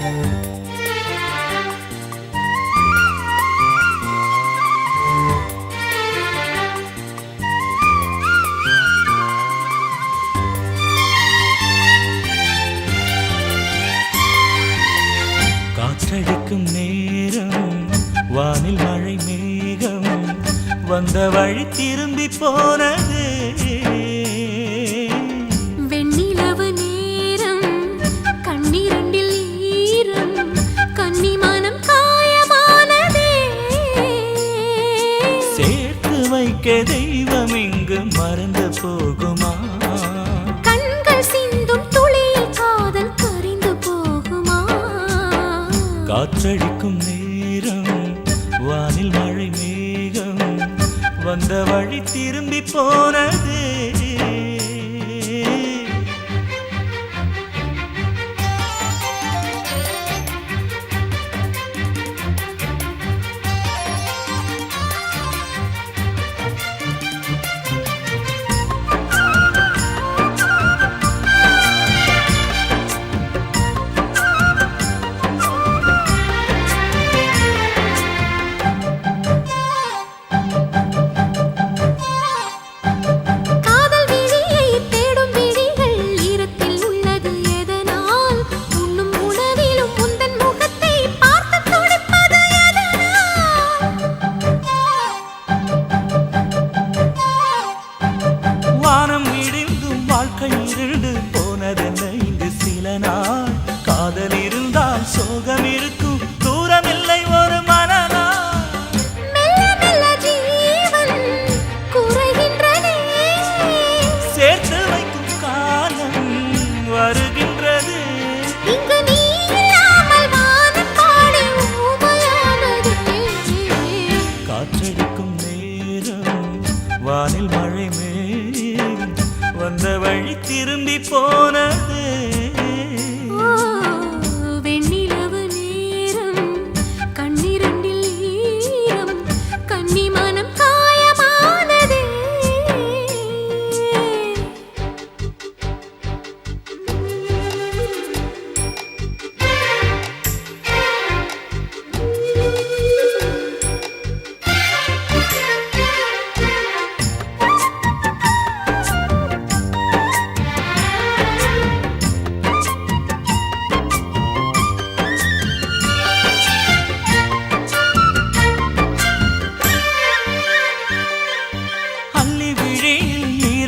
காற்றடிக்கும் நேரம் வானில் மழை மேகம் வந்த வழி திரும்பி போனது. மன்னிக்க தெய்வம் இங்கு மறந்து போகுமா? கண்கள் சிந்தும் துளியில் காதல் கரிந்து போகுமா? காற்றடிக்கும் நேரம் வானில் மழை மேகம் வந்த வழி திரும்பி போனதே. வந்த வழி திரும்பி போனது.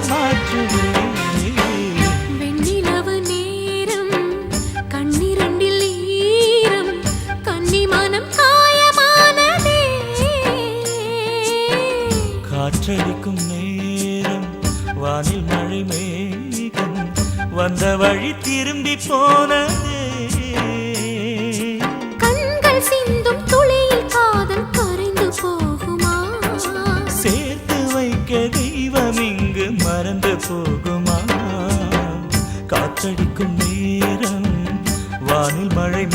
நடமாற்றுவேன் காற்றடிக்கும் நேரம் வானில் மழை மேகம் வந்த வழி திரும்பி போனதே. காற்றடிக்கும் நேரம். வானில் மழை